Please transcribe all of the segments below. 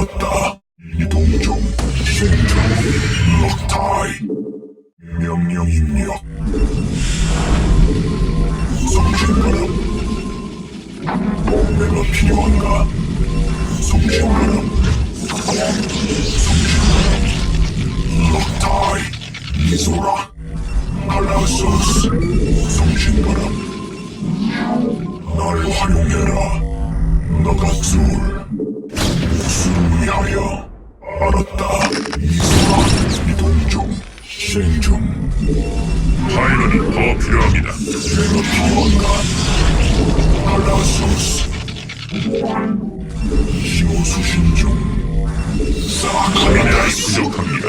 되었다. 이동종, 신종, 럭타이, 명령 입력, 송신바람, 동맹가 필요한가? 송신바람, 송신바람, 럭타이, 미소라, 칼라소스, 송신바람, 날 활용해라, 나가 둘, 목숨 하여? 알았다. 미소라. 이동 중. 실행 중. 파일럿이 더 필요합니다. 내가 필요한가? 알라소스 시호 수신 중 미네랄이 부족합니다.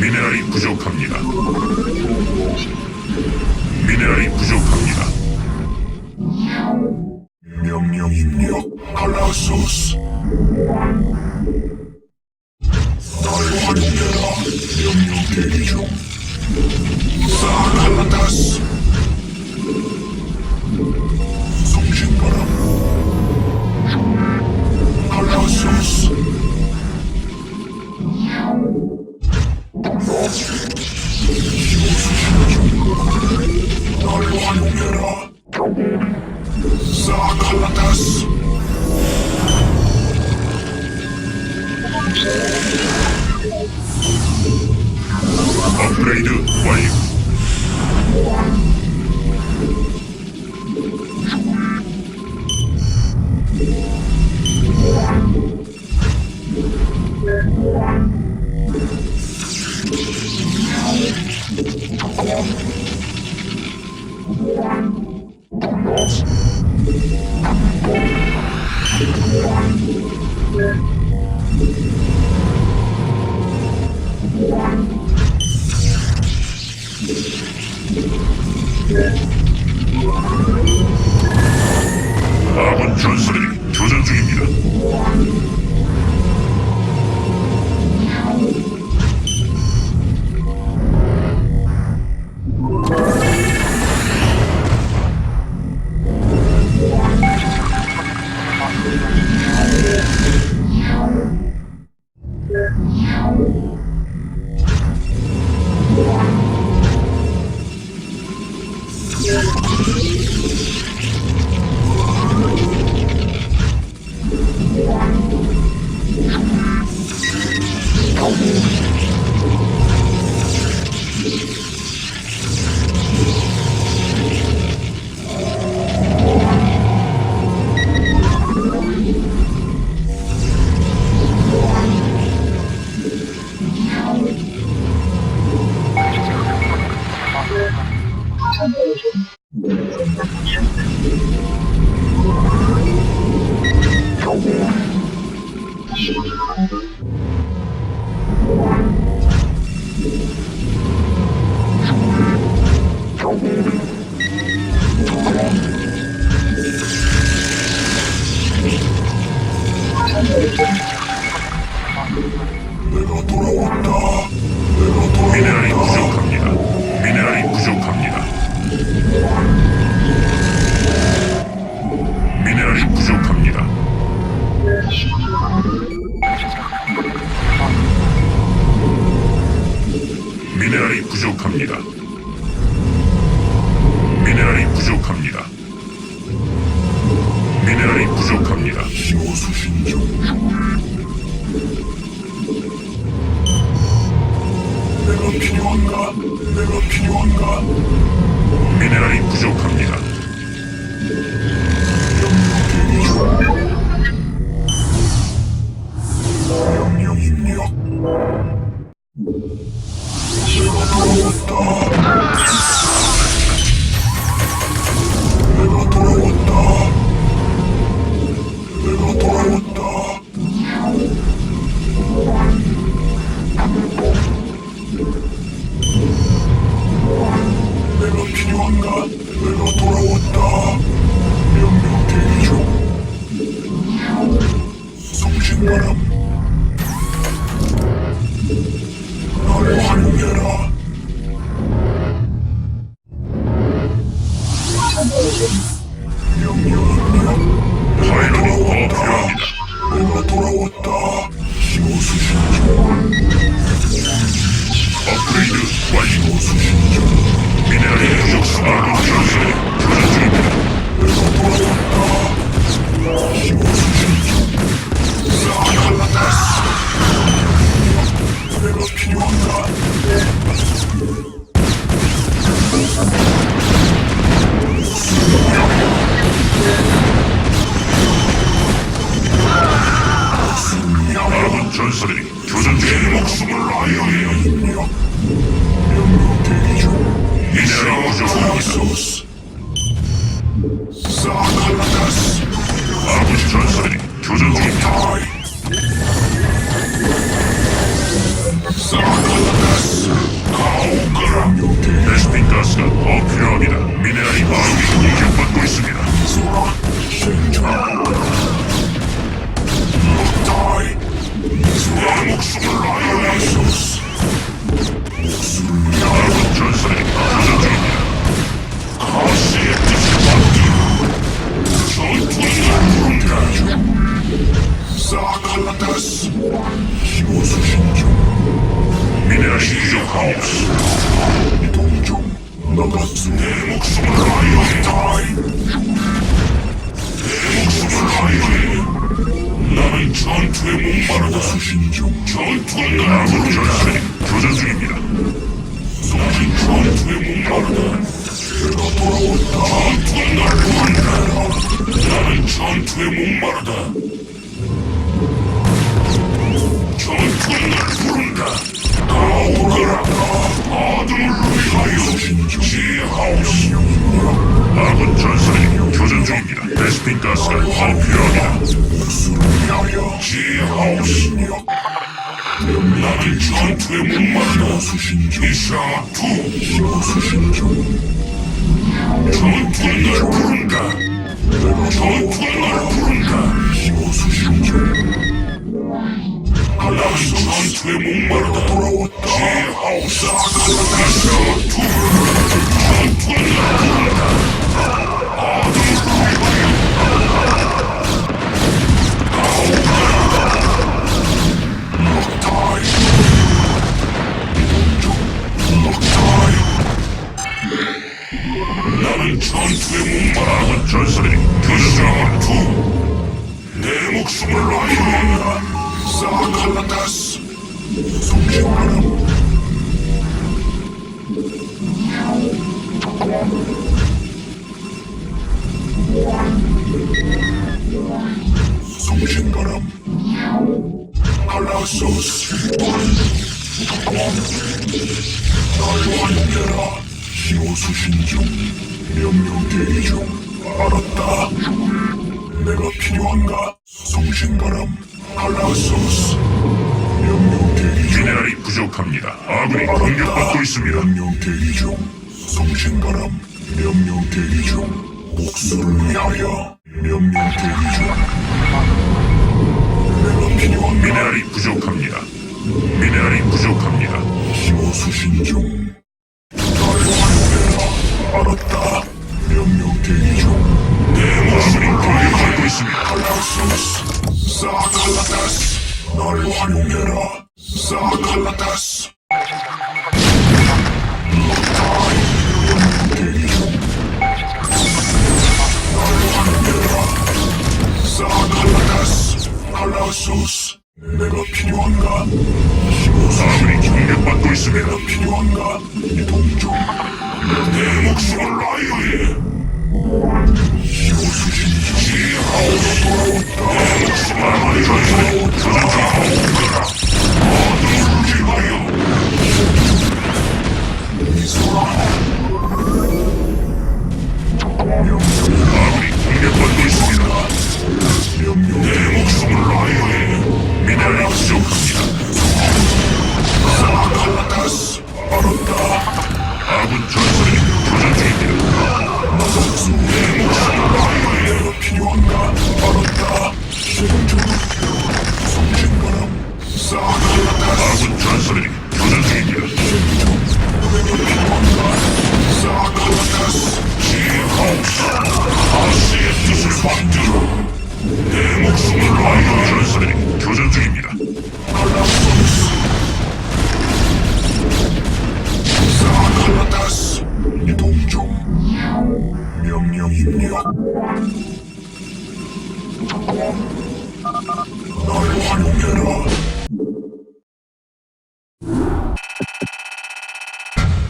미네랄이 부족합니다. 미네랄이 부족합니다. 명령 입력 알라소스 아군 전설이 교전 중입니다. Yeah. 미네랄이 부족합니다. 시호 수신 중. 내가 필요한가? 내가 필요한가? 미네랄이 부족합니다. 어디야? 내가 돌아왔다. 신호수신자. 업그레이드 완료. 신호수신자. 미네랄의 무역 수단을 확인해. 아군 전설이 교전 중입니다. 나는 전투에 목마르다. 내가 돌아왔다. 전투는 날 부른다. 나는 전투에 목마르다. 전투는 날 부른다. 가오가라. 아들을 위하여 지하오스. 아군 전설이 교전 중입니다. 베스핀 가스가 더 필요합니다. 지하오스. 나는 전투에 목마르다. 수신 중. 이샤투. 힘을 수신 중. 전투는 날 부른다. 전투는 날. 부른다. 힘을 수신 중. 나는 전투에 목마르다. 돌아왔다. 지하오스. 이샤투. 전투는 날 부른다. 송신바람. 칼라소스. 날 환영해라. 힘을 수신 중. 명령 대기 중. 알았다. 내가 필요한가? 송신바람. 칼라소스. 명령 대기 중. 미네랄이 부족합니다. 아군이 공격받고 있습니다. 명령 대기 중. 송신바람. 명령 대기 중. 복수를 위하여. 명령 대기 중. 내가 필요한가? 미네랄이 부족합니다. 미네랄이 부족합니다. 힘을 수신 중. 날 활용해라. 알았다. 명령 대기 중. 아군이 공격받고 있습니다. 칼라소스. 사칼라다스. 날 활용해라. 사칼라다스. 타이. 내가 필요한가?